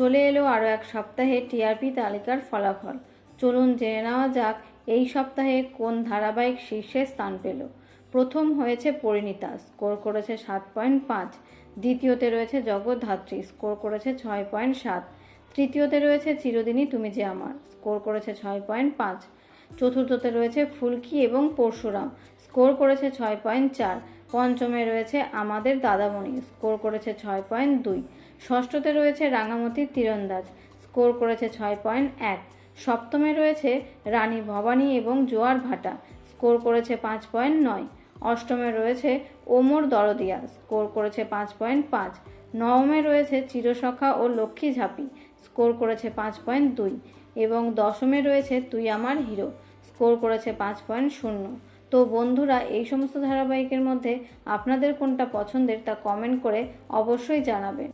চলে এলো আরও এক সপ্তাহে টিআরপি তালিকার ফলাফল। চলুন জেনে নেওয়া যাক এই সপ্তাহে কোন ধারাবাহিক শীর্ষে স্থান পেল। প্রথম হয়েছে পরিণীতা, স্কোর করেছে সাত পয়েন্ট পাঁচ। দ্বিতীয়তে রয়েছে জগৎধাত্রী স্কোর করেছে ছয় পয়েন্ট সাত। তৃতীয়তে রয়েছে চিরদিনই তুমি যে আমার, স্কোর করেছে ছয় পয়েন্ট পাঁচ। চতুর্থতে রয়েছে ফুলকি এবং পরশুরাম, স্কোর করেছে ছয় পয়েন্ট চার। পঞ্চমে রয়েছে আমাদের দাদামণি। স্কোর করেছে ছয় পয়েন্ট দুই। ষষ্ঠতে রয়েছে রাঙামতি তীরন্দাজ। স্কোর করেছে ছয় পয়েন্ট এক। সপ্তমে রয়েছে রানী ভবানী এবং জোয়ার ভাটা। স্কোর করেছে পাঁচ পয়েন্ট নয়। অষ্টমে রয়েছে ওমর দরদিয়া। স্কোর করেছে পাঁচ পয়েন্ট পাঁচ। নবমে রয়েছে চিরসখা ও লক্ষ্মী ঝাঁপি। স্কোর করেছে পাঁচ পয়েন্ট দুই। এবং দশমে রয়েছে তুই আমার হিরো। স্কোর করেছে পাঁচ পয়েন্ট শূন্য। তো বন্ধুরা এই সমস্ত ধারাবাহিকের মধ্যে আপনাদের কোনটা পছন্দের তা কমেন্ট করে অবশ্যই জানাবেন।